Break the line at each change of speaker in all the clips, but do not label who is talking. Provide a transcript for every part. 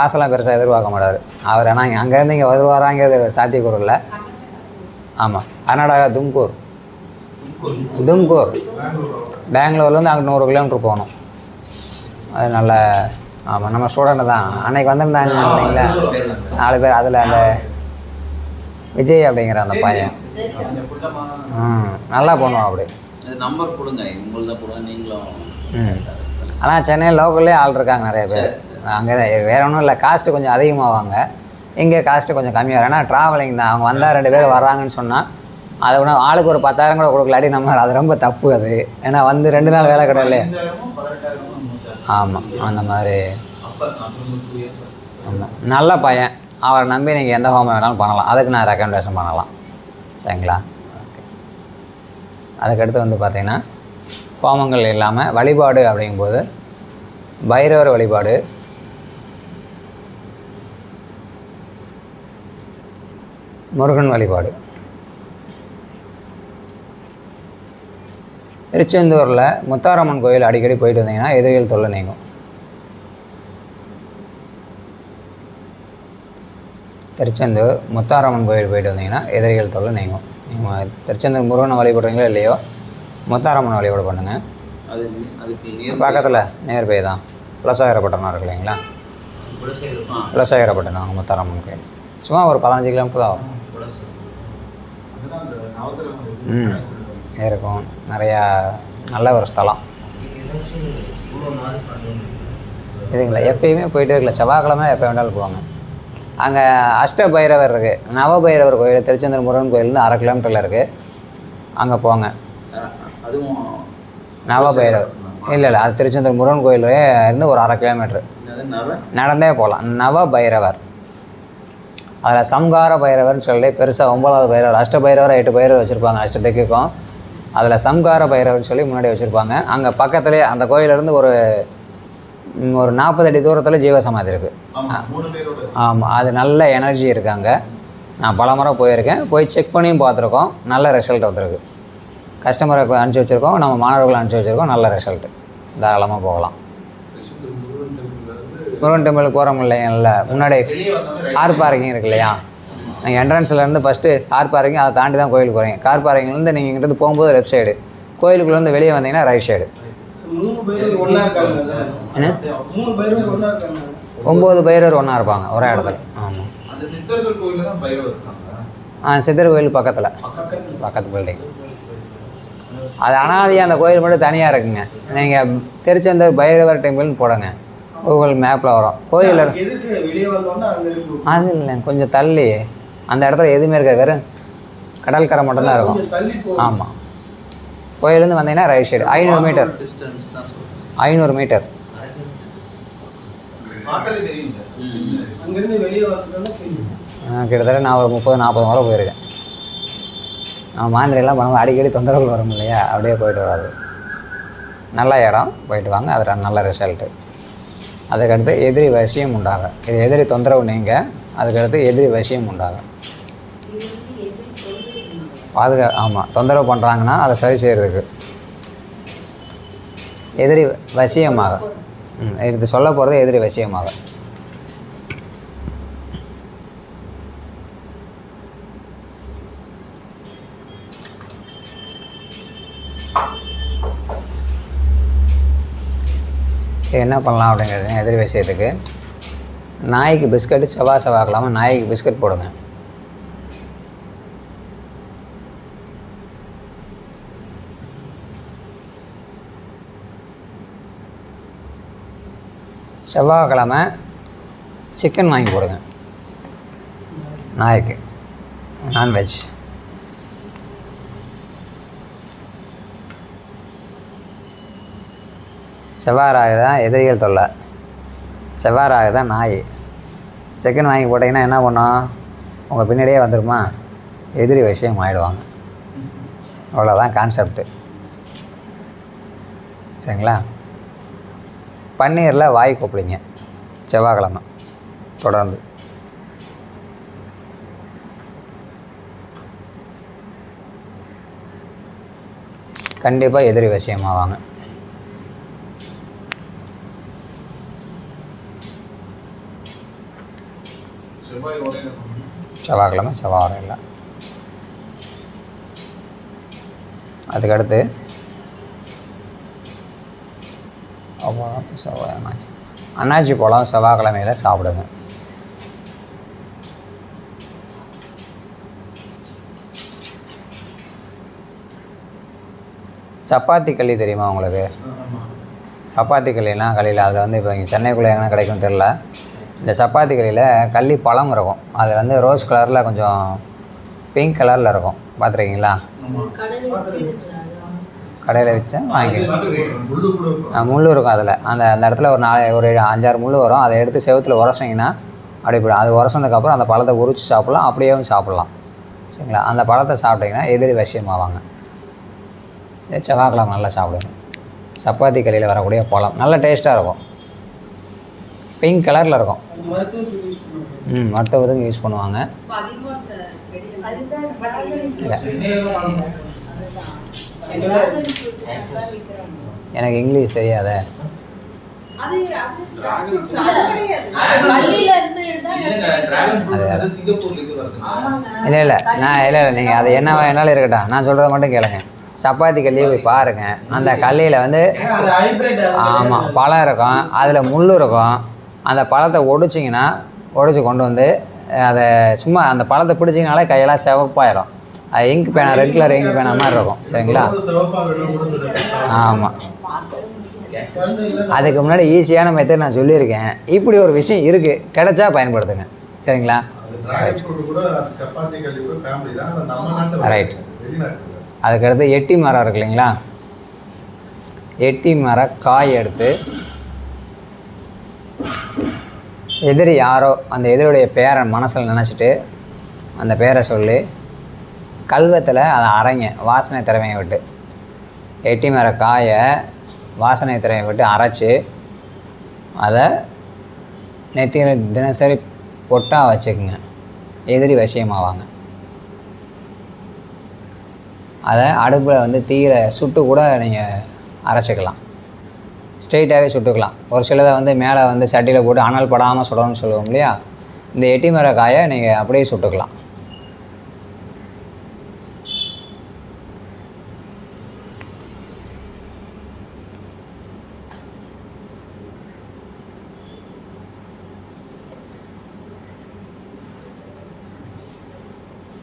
காசெல்லாம் பெருசாக எதிர்பார்க்க மாட்டார். அவர் ஆனால் இங்கே அங்கேருந்து இங்கே வருவாராங்கிறது சாத்தியக்கூறு இல்லை. ஆமாம் கர்நாடகா தும்கூர். தும்கூர். பெங்களூர்லேருந்து அங்கே நூறு கிலோமீட்டர் போகணும். அது நல்ல ஆமாம் நம்ம ஸ்டூடெண்ட் தான். அன்னைக்கு வந்திருந்தாங்க இல்லைங்களா? நாலு பேர் அதில் அந்த விஜய் அப்படிங்கிற அந்த பையன். ம் நல்லா பண்ணுவான் அப்படி.
நம்பர் கொடுங்க. உங்களத நீங்களும்
ம். ஆனால் சென்னை லோக்கல்லே ஆள் இருக்காங்க நிறைய பேர். அங்கே வேற ஒன்றும் இல்லை. காஸ்ட்டு கொஞ்சம் அதிகமாவாங்க. இங்கே காஸ்ட்டு கொஞ்சம் கம்மியாக ஏன்னா ட்ராவலிங் தான். அவங்க வந்தால் ரெண்டு பேர் வர்றாங்கன்னு சொன்னால் அதை விட ஆளுக்கு ஒரு பத்தாயிரம் கூட கொடுக்கலாடி நம்ம அது ரொம்ப தப்பு அது. ஏன்னா வந்து ரெண்டு நாள் வேலை கிடையாது. ஆமாம் அந்த மாதிரி. ஆமாம் நல்ல பையன். அவரை நம்பி நீங்கள் எந்த ஹோமம் வேணாலும் பண்ணலாம். அதுக்கு நான் ரெக்கமெண்டேஷன் பண்ணலாம். சரிங்களா? ஓகே அதுக்கடுத்து வந்து பார்த்திங்கன்னா ஹோமங்கள் இல்லாமல் வழிபாடு அப்படிங்கும்போது பைரவர் வழிபாடு முருகன் வழிபாடு. திருச்செந்தூரில் முத்தாரம்மன் கோயில் அடிக்கடி போயிட்டு வந்தீங்கன்னா எதிரிகள் தொல்லை நீங்கும். திருச்செந்தூர் முத்தாரம்மன் கோயில் போயிட்டு வந்தீங்கன்னா எதிரிகள் தொல்லை நீங்கும். நீங்கள் திருச்செந்தூர் முருகனை வழிபடுறீங்களோ இல்லையோ முத்தாரம்மன் வழிபாடு பண்ணுங்கள்
அது அதுக்கு நேர்
பக்கத்தில் நியர்பை தான். குலசாகரப்பட்டினம் இருக்கு இல்லைங்களா? அங்கே முத்தாரம்மன் கோயில். சும்மா ஒரு பதினஞ்சு கிலோமீட்டர் தான் வரும் இருக்கும். நிறையா நல்ல ஒரு ஸ்தலம். இதுங்களா எப்பயுமே போயிட்டே இருக்கல செவ்வாய்க்கிழமை எப்போ வேணாலும் போவாங்க. அங்கே அஷ்ட பைரவர் இருக்குது நவ பைரவர் கோயில் திருச்செந்தூர் முருகன் கோயிலேருந்து அரை கிலோமீட்டரில் இருக்குது அங்கே போங்க.
அதுவும்
நவ பைரவர் இல்லை இல்லை. அது திருச்செந்தூர் முருகன் கோயிலே இருந்து ஒரு அரை கிலோமீட்ரு நடந்தே போகலாம். நவ பைரவர் அதில் சம்கார பைரவர்னு சொல்லி பெருசாக ஒன்பதாவது பைரவர் அஷ்ட பைரவர் எட்டு பைரவர் வச்சுருப்பாங்க அஷ்டத்துக்கும் அதில் சம்கார பைரவர்னு சொல்லி முன்னாடி வச்சுருப்பாங்க. அங்கே பக்கத்துலேயே அந்த கோயிலேருந்து ஒரு ஒரு நாற்பது அடி தூரத்தில் ஜீவசமாதி இருக்குது ஆமாம் அது நல்ல எனர்ஜி இருக்காங்க நான் பல முறை போயிருக்கேன். போய் செக் பண்ணியும் பார்த்துருக்கோம். நல்ல ரிசல்ட் வந்திருக்கு. கஸ்டமரை அனுப்பிச்சி வச்சுருக்கோம். நம்ம மாணவர்களை அனுப்பிச்சி வச்சுருக்கோம். நல்ல ரிசல்ட்டு தாராளமாக போகலாம்.
முருகன்
டெம்பிள் போகிறோம் இல்லைங்கள முன்னாடி கார் பார்க்கிங் இருக்கு இல்லையா? நீங்கள் என்ட்ரன்ஸ்லேருந்து ஃபஸ்ட்டு கார் பார்க்கிங் அதை தாண்டி தான் கோயிலுக்கு போகிறீங்க கார் பார்க்கிங்லேருந்து நீங்கள் இங்கிருந்து போகும்போது லெஃப்ட் சைடு கோயிலுக்குள்ளேருந்து வெளியே வந்தீங்கன்னா ரைட் சைடு ஒம்பது பைரவர் ஒன்றா இருப்பாங்க ஒரே இடத்துல. ஆமாம்
அந்த சித்தர்கள் கோயில்ல தான் பைரவர் இருக்காங்க
ஆ சித்தர் கோயில் பக்கத்தில்.
பக்கத்துல.
பக்கத்து பில்டிங் அது அனாதியாக அந்த கோயில் மட்டும் தனியாக இருக்குங்க. நீங்கள் திருச்செந்தூர் பைரவர் டெம்பிள்னு போடுங்க. கூகுள் மேப்பில் வரும். கோயில் இருக்கு
எதுக்கு வெளியே வந்தோம்னா அங்க இருக்கு.
அது இல்லை கொஞ்சம் தள்ளி. அந்த இடத்துல எதுவுமே இருக்காது வெறும் கடற்கரை மட்டும்தான் இருக்கும்.
கொஞ்சம் தள்ளி போ
ஆமாம் கோயிலேருந்து வந்தீங்கன்னா ரைட் சைடு ஐநூறு மீட்டர்
டிஸ்டன்ஸ் தான் சொல்றேன்.
ஐநூறு மீட்டர் கிட்டத்தட்ட நான் ஒரு முப்பது நாற்பது முறை போயிருக்கேன். நான் மாந்திரையெல்லாம் பண்ணுவோம் அடிக்கடி தொந்தரவுகள் வரும் இல்லையா? அப்படியே போயிட்டு வராது. நல்ல இடம் போயிட்டு வாங்க அது நல்ல ரிசல்ட்டு அதுக்கடுத்து எதிரி வசியம் உண்டாகும் இது எதிரி தொந்தரவு நீங்க அதுக்கடுத்து எதிரி விஷயம் உண்டாகும் பாதுகா ஆமாம் தொந்தரவு பண்ணுறாங்கன்னா அதை சரி செய்கிறதுக்கு எதிரி வசியமாக. ம் இது சொல்ல போகிறது எதிரி வசியமாக. என்ன பண்ணலாம் அப்படிங்கிறது எதிர் விஷயத்துக்கு. நாய்க்கு பிஸ்கட்டு செவ்வாய் செவ்வாய்க்கலாமல் நாய்க்கு பிஸ்கட் போடுங்க. செவ்வாய்க்கிழமை சிக்கன் வாங்கி போடுங்க. நாய்க்கு. நான்வெஜ் செவ்வாறாக தான் எதிரிகள் தொல்லை. செவ்வாறாக தான் நாய். செகண்ட் வாங்கி போட்டிங்கன்னா என்ன பண்ணும்? உங்கள் பின்னாடியே வந்துருமா? எதிரி விஷயம் ஆகிடுவாங்க அவ்வளோதான் கான்செப்ட்டு சரிங்களா? பன்னீரில் வாய் கூப்பிடுங்க. செவ்வாய்க்கிழமை. தொடர்ந்து. கண்டிப்பாக எதிரி விஷயமாவாங்க
செவ்வாய் உரையில
செவ்வாய்க்கிழமை செவ்வாய் இல்லை. அதுக்கடுத்து செவ்வாய் அண்ணாச்சி. அண்ணாச்சி பழம் செவ்வாய்க்கிழமையில் சாப்பிடுங்க. சப்பாத்தி களி தெரியுமா உங்களுக்கு? சப்பாத்தி களினா களியில் அதில் வந்து இப்போ இங்கே சென்னைக்குள்ளே எங்கே கிடைக்கும் தெரில இந்த சப்பாத்தி களியில் கள்ளி பழம் இருக்கும். அது வந்து ரோஸ் கலரில் கொஞ்சம் பிங்க் கலரில் இருக்கும். பார்த்துருக்கீங்களா? கடையில் வச்சு வாங்கி முள் இருக்கும் அதில். அந்த அந்த இடத்துல ஒரு நாலு ஒரு அஞ்சாறு முள் வரும். அதை எடுத்து செவுத்துல உரசிங்கன்னா அப்படி இப்படி அது உரசதுக்கப்புறம் அந்த பழத்தை உரிச்சு சாப்பிட்லாம். அப்படியேவும் சாப்பிட்லாம். சரிங்களா? அந்த பழத்தை சாப்பிட்டீங்கன்னா எதிரி விஷயமாவாங்க. செவ்வாய்க்கிழமை நல்லா சாப்பிடுங்க. சப்பாத்தி களியில் வரக்கூடிய பழம். நல்ல டேஸ்ட்டாக இருக்கும். பிங்க் கலரில் இருக்கும். ம் மருத்துவத்துக்கு யூஸ் பண்ணுவாங்க. இல்லை எனக்கு இங்கிலீஷ் தெரியாதே. இல்லை இல்லை நான் இல்லை இல்லை நீங்கள் அது என்ன வேணாலும் இருக்கட்டும். நான் சொல்கிறத மட்டும் கேளுங்க. சப்பாத்தி கல்லியை போய் பாருங்கள் அந்த கல்லியில் வந்து ஆமாம் பழம் இருக்கும் அதில் முள் இருக்கும். அந்த பழத்தை ஒடிச்சிங்கன்னா ஒடிச்சு கொண்டு வந்து அதை சும்மா அந்த பழத்தை பிடிச்சிங்கனாலே கையெல்லாம் சிவப்பாயிடும் அது இங்க் பேனா ரெட் கலர் இங்க் பேனா மாதிரி இருக்கும். சரிங்களா. ஆமாம் அதுக்கு முன்னாடி ஈஸியான மெத்தட் நான் சொல்லியிருக்கேன். இப்படி ஒரு விஷயம் இருக்குது கிடைச்சா பயன்படுத்துங்க. சரிங்களா.
வெளிநாட்டு
அதுக்கடுத்து எட்டி மரம் இருக்கு இல்லைங்களா? எட்டி மர காய் எடுத்து எதிரி யாரோ அந்த எதிரியுடைய பேரை மனசில் நினச்சிட்டு அந்த பேரை சொல்லி கல்வத்தில் அதை அரைங்க வாசனை திறமையை விட்டு. எட்டி மர காயை வாசனை திறமையை விட்டு அரைச்சி அதை நெத்தியில் தினசரி பொட்டாக வச்சுக்குங்க. எதிரி விஷயமாவாங்க. அதை அடுப்பில் வந்து தீயில சுட்டு கூட நீங்கள் அரைச்சிக்கலாம். ஸ்ட்ரெயிட்டாகவே சுட்டுக்கலாம். ஒரு சிலதை வந்து மேலே வந்து சட்டியில் போட்டு அனல் படாமல் சுடணும்னு சொல்லுவோம் இல்லையா? இந்த எட்டி மர காயை நீங்கள் அப்படியே சுட்டுக்கலாம்.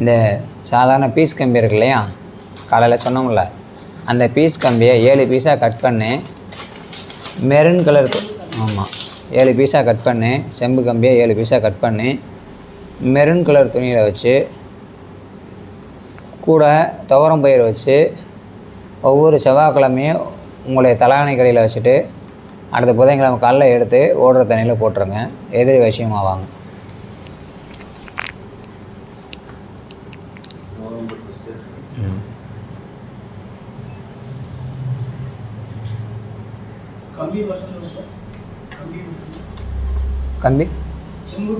இந்த சாதாரண பீஸ் கம்பி இருக்கு இல்லையா? காலையில் சொன்னோம்ல. அந்த பீஸ் கம்பியை ஏழு பீஸாக கட் பண்ணி மெரூன் கலர் ஆமாம் ஏழு பீஸாக கட் பண்ணி. செம்பு கம்பியை ஏழு பீஸாக கட் பண்ணி. மெரூன் கலர் துணியில் வச்சு கூட துவரம் பயிர் வச்சு ஒவ்வொரு செவ்வாய்க்கிழமையும் உங்களுடைய தலாணி கடையில் வச்சுட்டு அடுத்த புதன்கிழமை காலைல எடுத்து ஓடுற தண்ணியில் போட்டுருங்க. எதிரி விஷயமாவாங்க
நவம்பருக்கு சேர்த்து
ம்
கம்பி மட்டும் தான் கம்பி மட்டும்.
கம்பி?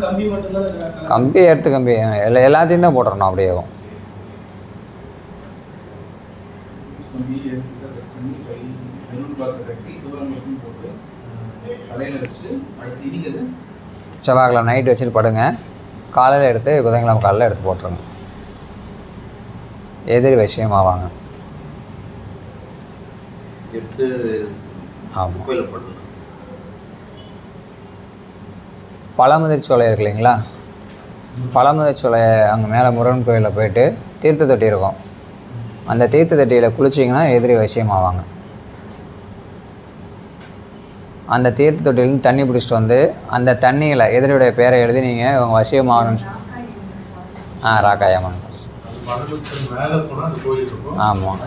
கம்பி தான்
கம்பி எடுத்து கம்பி. எல்லா எல்லாத்தையும் தான் போட்டுறணும் அப்படியே. செவ்வாய்க்கிழமை நைட் வச்சுட்டு படுங்க. காலையில் எடுத்து புதன்கிழமை காலையில் எடுத்து போட்டுருங்க எதிரி விஷயமாவாங்க.
எடுத்து
ஆமாம்
போடலாம்
பழமுதிர் சோலை இருக்கு இல்லைங்களா பழமுதிர் சோலை அங்கே மேலே முருகன் கோயிலில் போயிட்டு தீர்த்த தொட்டி இருக்கும். அந்த தீர்த்த தொட்டியில் குளிச்சிங்கன்னா எதிரி விஷயமாவாங்க அந்த தீர்த்த தொட்டியிலேருந்து தண்ணி பிடிச்சிட்டு வந்து அந்த தண்ணியில் எதிரியுடைய பேரை எழுதி நீங்கள் இவங்க வசியமாகணும்னு ஆ ராக்காயம்மன் ஆமாம்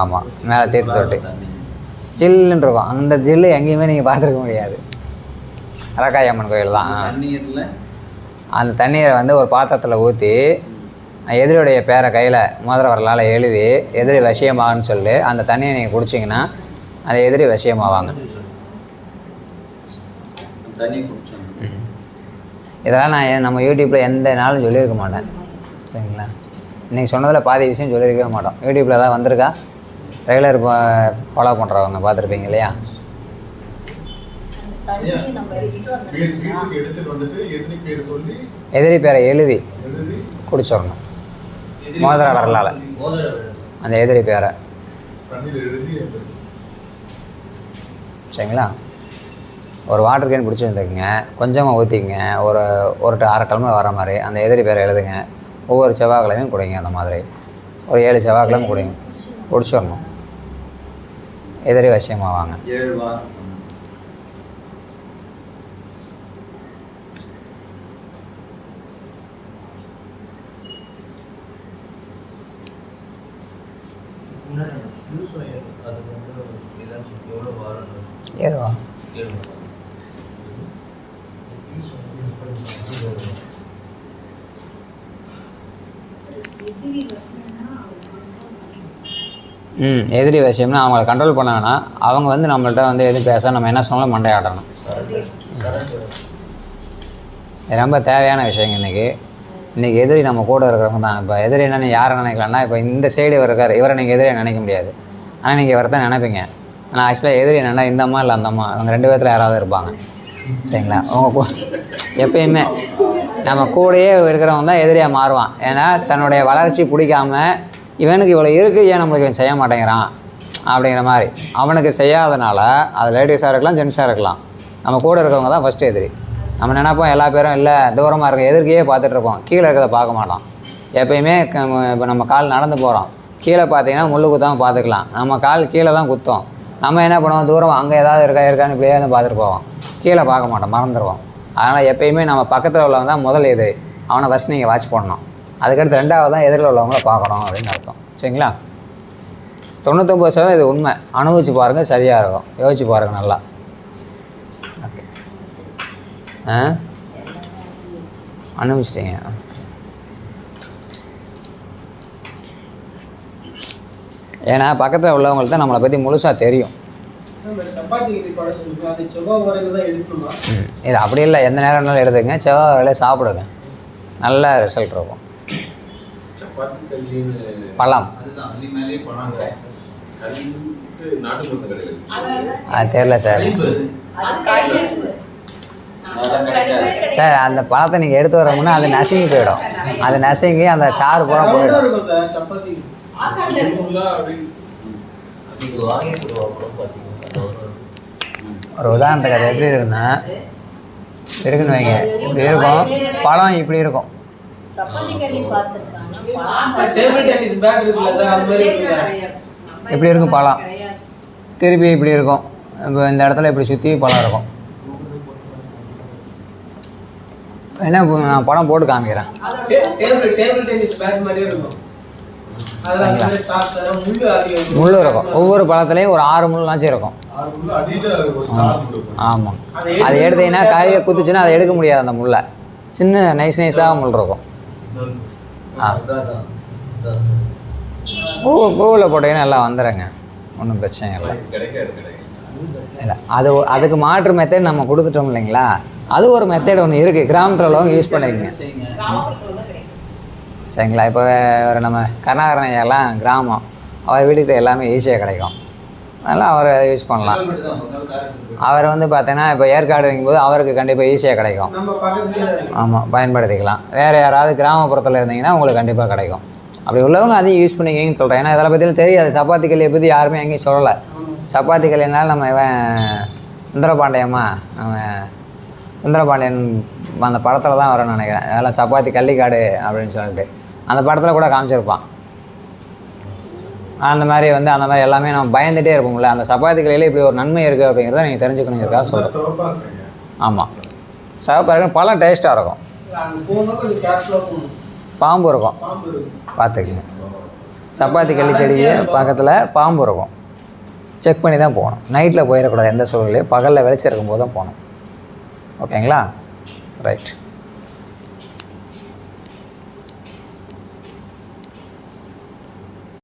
ஆமாம் மேலே தீர்த்த தொட்டி. ஜில்லுன்னு இருக்கும். அந்த ஜில்லு எங்கேயுமே நீங்கள் பார்த்துருக்க முடியாது. ராக்காயம்மன் கோயில் தான்.
தண்ணீரில்?
அந்த தண்ணீரை வந்து ஒரு பாத்திரத்தில் ஊற்றி எதிரியுடைய பேரை கையில் மோதிர வரலால் எழுதி எதிரி வசியமாகன்னு சொல்லி அந்த தண்ணியை நீங்கள் குடிச்சிங்கன்னா அந்த எதிரி ம். இதெல்லாம் நான் நம்ம யூடியூப்பில் எந்த நாளும் சொல்லியிருக்க மாட்டேன். சரிங்களா? இன்றைக்கி சொன்னதில் பாதி விஷயம் சொல்லியிருக்கவே மாட்டோம். யூடியூப்பில் ஏதாவது வந்திருக்கா? ரெகுலர் ஃபாலோ பண்ணுறவங்க பார்த்துருப்பீங்க இல்லையா?
எதிரி பேர் சொல்லி
எதிரி பேரை எழுதி
எழுதி
குடிச்சிடணும். மோதிர விரலால். அந்த எதிரி பேரை. சரிங்களா? ஒரு வாட்டர் கேன் பிடிச்சி வந்துக்குங்க கொஞ்சமாக ஊற்றிக்கங்க ஒரு ஒரு ட- அரை கிழமை வர மாதிரி அந்த எதிரி பேரை எழுதுங்க. ஒவ்வொரு செவ்வாய்க்கிழமையும் குடிங்க அந்த மாதிரி. ஒரு ஏழு செவ்வாய்க்கிழமை குடிங்க. குடிச்சிடணும். எதிரி வசியமாக வாங்க
ஏழு வாரம்
ஏறுவா? ம் எதிரி விஷயம்னா அவங்கள கண்ட்ரோல் பண்ண வேணாம். அவங்க வந்து நம்மள்ட்ட வந்து எதுவும் பேச நம்ம என்ன சொன்னாலும் மண்டையாடணும் ரொம்ப தேவையான விஷயங்க இன்றைக்கி இன்றைக்கி எதிரி நம்ம கூட இருக்கிறவங்க தான். இப்போ எதிரி என்னன்னு யாரை நினைக்கலாம்னா இப்போ இந்த சைடு இவர் இருக்கார். இவரை நீங்கள் எதிரியை நினைக்க முடியாது. ஆனால் நீங்கள் இவரை தான் நினைப்பீங்க. ஆனால் ஆக்சுவலாக எதிரி என்னென்னா இந்த அம்மா இல்லை அந்த அம்மா. அவங்க ரெண்டு பேர்த்தில் யாராவது இருப்பாங்க. சரிங்களா? அவங்க எப்பயுமே நம்ம கூடயே இருக்கிறவங்க தான் எதிரியாக மாறுவான். ஏன்னா தன்னுடைய வளர்ச்சி பிடிக்காம இவனுக்கு இவ்வளோ இருக்குது ஏன் நம்மளுக்கு இவன் செய்ய மாட்டேங்கிறான்? அப்படிங்கிற மாதிரி. அவனுக்கு செய்யாதனால அது லேடிஸாக இருக்கலாம் ஜென்ஸாக இருக்கலாம். நம்ம கூட இருக்கிறவங்க தான் ஃபஸ்ட்டு எதிரி. நம்ம நினைப்போம் எல்லா பேரும் இல்லை தூரமாக இருக்க எதிர்க்கையே பார்த்துட்ருப்போம் கீழே இருக்கிறத பார்க்க மாட்டோம். எப்பயுமே இப்போ நம்ம கால் நடந்து போகிறோம் கீழே பார்த்தீங்கன்னா முள்ளு குத்தாமல் பார்த்துக்கலாம். நம்ம கால் கீழே தான் குத்தோம். நம்ம என்ன பண்ணுவோம்? தூரம் அங்கே ஏதாவது இருக்கா இருக்கான்னு இப்படியே வந்து பார்த்துட்டு போவோம். கீழே பார்க்க மாட்டோம் மறந்துடுவோம். அதனால் எப்பயுமே நம்ம பக்கத்தில் உள்ளவன் தான் முதல் இது அவனை ஃபஸ்ட் நீங்கள் வாட்ச் பண்ணணும். அதுக்கடுத்து ரெண்டாவது தான் எதிரில் உள்ளவங்கள பார்க்கணும் அப்படின்னு அர்த்தம். சரிங்களா? தொண்ணூத்தொம்பது சதவீதம் இது உண்மை. அனுபவிச்சு பாருங்கள் சரியாக இருக்கும். யோசிச்சு பாருங்கள் நல்லா. ஓகே ஆ? அனுபவிச்சிட்டிங்க. ஏன்னா பக்கத்தில் உள்ளவங்களுக்கு தான் நம்மளை பற்றி முழுசாக தெரியும். இது அப்படி இல்லை. எந்த நேரம் வேணாலும் எடுத்துங்க செவ்வாய் வேலையை சாப்பிடுங்க. நல்ல ரிசல்ட் இருக்கும். பழம். அது தெரில சார். சார் அந்த பழத்தை நீங்கள் எடுத்து வர முன்னே அது நசுங்கி போயிடும். அது நசுங்கி அந்த சாறு பூரா போயிடும். ஒரு உதாரணத்துக்கு அது எப்படி இருக்குன்னா இருக்குன்னு வைங்க. இப்படி இருக்கும். பழம் இப்படி இருக்கும்.
சப்பாத்தி கல்லி பார்த்துருக்காங்க
சார் டேபிள் டென்னிஸ் பேட் இருக்குல்ல சார் அது மாதிரி இருக்கு சார்
இப்படி இருக்கும் பழம்? திருப்பி இப்படி இருக்கும். இப்போ இந்த இடத்துல இப்படி சுற்றி பழம் இருக்கும். என்ன நான் படம் போட்டு காமிக்கிறேன்.
அதிகம்
முள் இருக்கும். ஒவ்வொரு பழத்துலேயும் ஒரு ஆறு முள்ளாச்சும் இருக்கும்
அதுக்குள்ள அடியில் ஒரு ஸ்டார் கொடுக்கும்
ஆமாம்
அதை
எடுத்தீங்கன்னா கையில் குத்துச்சுன்னா அதை எடுக்க முடியாது அந்த முள்ளை. சின்ன நைஸ் நைஸாக முள் இருக்கும். ஆ. பூ பூவில் போட்டீங்கன்னா எல்லாம் வந்துடுங்க ஒன்றும் பிரச்சனை இல்லை. இல்லை அது அதுக்கு மாற்று மெத்தட் நம்ம கொடுத்துட்டோம் இல்லைங்களா? அது ஒரு மெத்தட் ஒன்று இருக்குது கிராமத்தில் உள்ளவங்க யூஸ் பண்ணிக்கங்க. சரிங்களா? இப்போ ஒரு நம்ம கருணாகரன் ஐயாலாம் கிராமம். அவர் வீட்டுக்கிட்ட எல்லாமே ஈஸியாக கிடைக்கும். அதனால் அவர் அதை யூஸ் பண்ணலாம். அவர் வந்து பார்த்தீங்கன்னா இப்போ ஏற்காடுங்கும் போது அவருக்கு கண்டிப்பாக ஈஸியாக கிடைக்கும்.
நம்ம
ஆமாம் பயன்படுத்திக்கலாம். வேறு யாராவது கிராமப்புறத்தில் இருந்தீங்கன்னா உங்களுக்கு கண்டிப்பாக கிடைக்கும். அப்படி உள்ளவங்க அதையும் யூஸ் பண்ணிக்கிங்கன்னு சொல்கிறேன் ஏன்னா இதெல்லாம் பற்றியும் தெரியாது. சப்பாத்தி களியை பற்றி யாருமே எங்கேயும் சொல்லலை. சப்பாத்தி களினால நம்ம இவன் சுந்தரபாண்டியம்மா அவன் சுந்தரபாண்டியன் அந்த படத்தில் தான் வரும்னு நினைக்கிறேன். அதெல்லாம் சப்பாத்தி கள்ளிக்காடு அப்படின்னு சொல்லிட்டு. அந்த படத்தில் கூட காமிச்சிருப்பான். அந்த மாதிரி வந்து அந்த மாதிரி எல்லாமே நம்ம பயந்துகிட்டே இருப்போம்ல அந்த சப்பாத்தி கலையில் இப்படி ஒரு நன்மை இருக்குது அப்படிங்கிறத நீங்கள் தெரிஞ்சுக்கணுங்கிறதுக்காக சொல்கிறேன்
சிவப்பாக
ஆமாம் சிவப்பாக இருக்கும் பழம் டேஸ்ட்டாக இருக்கும். பாம்பு இருக்கும். பார்த்துக்கங்க. சப்பாத்தி கள்ளி செடிக்கு பக்கத்தில் பாம்பு இருக்கும். செக் பண்ணி தான் போகணும். நைட்டில் போயிடக்கூடாது எந்த சூழ்நிலையும் பகலில் வெளிச்சம் இருக்கும்போது தான் போகணும் ஓகேங்களா ரைட்